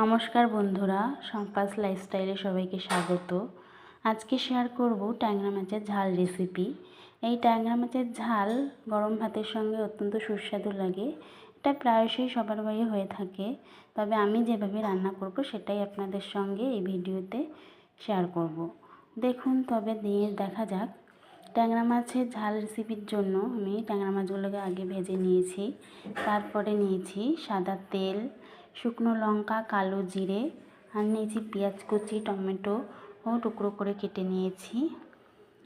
নমস্কার বন্ধুরা সম্পাস লাইফস্টাইলে সবাইকে স্বাগত। আজকে শেয়ার করব ট্যাংরা মাছের ঝাল রেসিপি এই ট্যাংরা মাছের ঝাল গরম ভাতের সঙ্গে অত্যন্ত সুস্বাদু লাগে। এটা প্রায়শই সবার বাড়ি হয়ে থাকে। তবে আমি যেভাবে রান্না করব সেটাই আপনাদের সঙ্গে এই ভিডিওতে শেয়ার করব। দেখুন, তবে দিয়ে দেখা যাক। ট্যাংরা মাছের ঝাল রেসিপির জন্য আমি ট্যাংরা মাছগুলোকে আগে ভেজে নিয়েছি। তারপরে নিয়েছি সাদা তেল শুকনো লঙ্কা, কালো জিরে আর নিয়েছি পেঁয়াজ কুচি, টমেটো ও টুকরো করে কেটে নিয়েছি।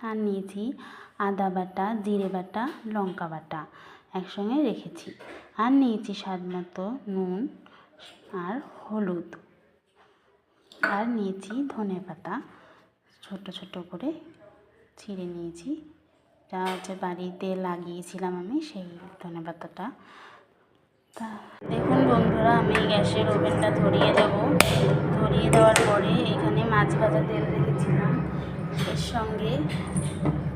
আর নিয়েছি আদা বাটা, জিরে বাটা, লঙ্কা বাটা একসঙ্গে রেখেছি। আর নিয়েছি স্বাদ মতো নুন আর হলুদ। আর নিয়েছি ধনে পাতা, ছোটো ছোটো করে ছিঁড়ে নিয়েছি। যা হচ্ছে বাড়িতে লাগিয়েছিলাম আমি সেই ধনে পাতাটা। দেখুন বন্ধুরা, আমি গ্যাসের ওভেনটা ধরিয়ে দেব। ধরিয়ে দেওয়ার পরে এখানে মাছ ভাজা তেল রেখেছিলাম। এর সঙ্গে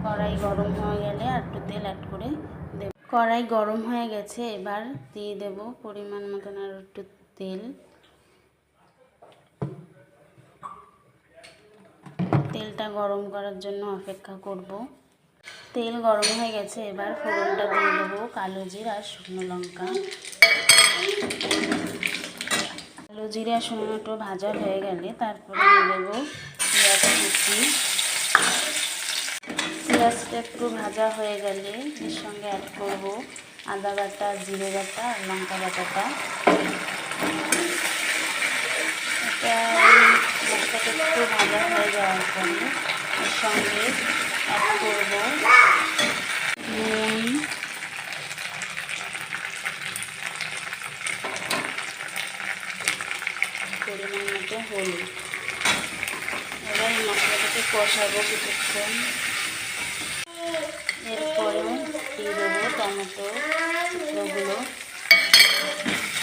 কড়াই গরম হয়ে গেলে আর একটু তেল অ্যাড করে দেব। কড়াই গরম হয়ে গেছে, এবার দিয়ে দেব পরিমাণ মতন আর একটু তেল। তেলটা গরম করার জন্য অপেক্ষা করব। তেল গরম হয়ে গেছে, এবার ফোড়নটা দিয়ে দেবো, কালো জিরা আর শুকনো লঙ্কা। কালো জিরা শুকনো একটু ভাজা হয়ে গেলে তারপরে দিয়ে দেবো পেঁয়াজ কুচি। পেঁয়াজটা একটু ভাজা হয়ে গেলে এর সঙ্গে অ্যাড করব আদা বাটা, জিরে বাটা আর লঙ্কা বাটাটা। এটা মশলাটা একটু ভাজা হয়ে যাওয়ার এর সঙ্গে অ্যাড মতো হলুদ এবার এই মশলাটাকে কষাবো কিছুক্ষণ এরপরে দিয়ে দেবো টমেটো টুকরোগুলো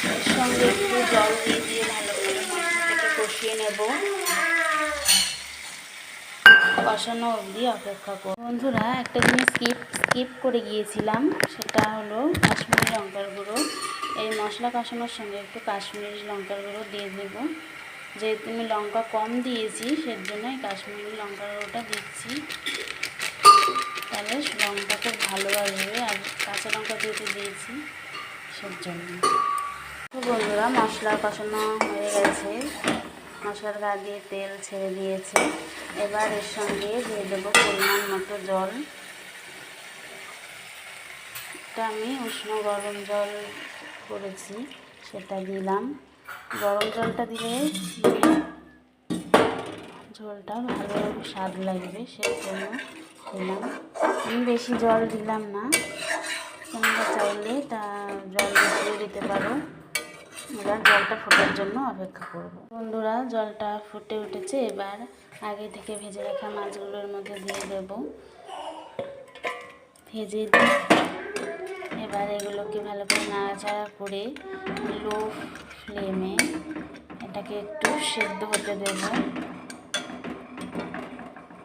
এর সঙ্গে একটু জল দিয়ে দিয়ে ভালো করে মশলাটাকে কষিয়ে নেব। কষানো অবধি অপেক্ষা করব বন্ধুরা, একটা জিনিস স্কিপ স্কিপ করে গিয়েছিলাম, সেটা হলো কাশ্মীরি লঙ্কার গুঁড়ো। এই মশলা কষানোর সঙ্গে একটু কাশ্মীরি লঙ্কার গুঁড়ো দিয়ে দেব। যেহেতু আমি লঙ্কা কম দিয়েছি সের জন্য এই কাশ্মীরি লঙ্কার গুঁড়োটা দিচ্ছি। তাহলে লঙ্কা খুব ভালো আর কাঁচা লঙ্কা যেহেতু দিয়েছি সের জন্য বন্ধুরা, মশলা কষানো হয়ে গেছে। মশলার গা দিয়ে তেল ছেড়ে দিয়েছে। এবার এর সঙ্গে দিয়ে দেবো পরিমাণ মতো জল। এটা আমি উষ্ণ গরম জল করেছি, সেটা দিলাম। গরম জলটা দিলে ঝোলটা ভালো স্বাদ লাগবে, সেই জন্য দিলাম। আমি বেশি জল দিলাম না, তোমরা চাইলে তা জল দিতে পারো। এবার জলটা ফোটার জন্য অপেক্ষা করব। বন্ধুরা, জলটা ফুটে উঠেছে। এবার আগে থেকে ভেজে রাখা মাছগুলোর মধ্যে দিয়ে দেব। ভেজে এবার এগুলোকে ভালো করে নাড়াচাড়া করে লো ফ্লেমে এটাকে একটু সেদ্ধ হতে দেব।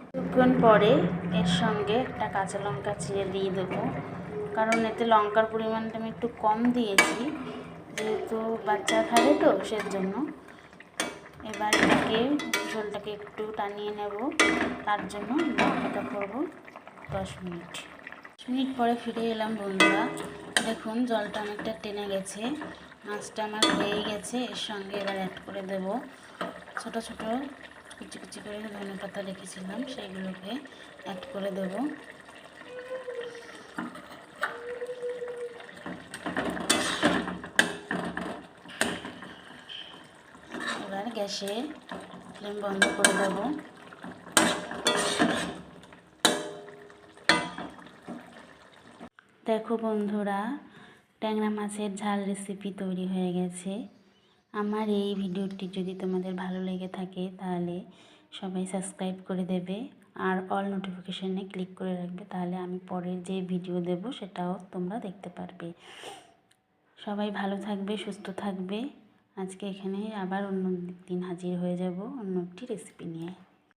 কিছুক্ষণ পরে এর সঙ্গে একটা কাঁচা লঙ্কা চিড়ে দিয়ে দেবো। কারণ এতে লঙ্কার পরিমাণটা আমি একটু কম দিয়েছি। যেহেতু বাচ্চা খাবে তো সের জন্য এবার এটাকে, ঝোলটাকে একটু টানিয়ে নেব। তার জন্য অপেক্ষা করব দশ মিনিট। দশ মিনিট পরে ফিরে এলাম বন্ধুরা। দেখুন, জলটা অনেকটা টেনে গেছে। মাছটা আমার হয়ে গেছে। এর সঙ্গে এবার অ্যাড করে দেব। ছোট ছোট কুচি কুচি করে ধনে পাতা রেখেছিলাম, সেইগুলোকে অ্যাড করে দেবো এবার গ্যাসে ফ্লেম বন্ধ করে দেব। দেখো বন্ধুরা, ট্যাংরা মাছের ঝাল রেসিপি তৈরি হয়ে গেছে। আমার এই ভিডিওটি যদি তোমাদের ভালো লেগে থাকে, তাহলে সবাই সাবস্ক্রাইব করে দেবে আর অল নোটিফিকেশানে ক্লিক করে রাখবে, তাহলে আমি পরের যে ভিডিও দেব, সেটাও তোমরা দেখতে পারবে। সবাই ভালো থাকবে, সুস্থ থাকবে। আজকে এখানে আবার অন্য দিন হাজির হয়ে যাব অন্য একটি রেসিপি নিয়ে।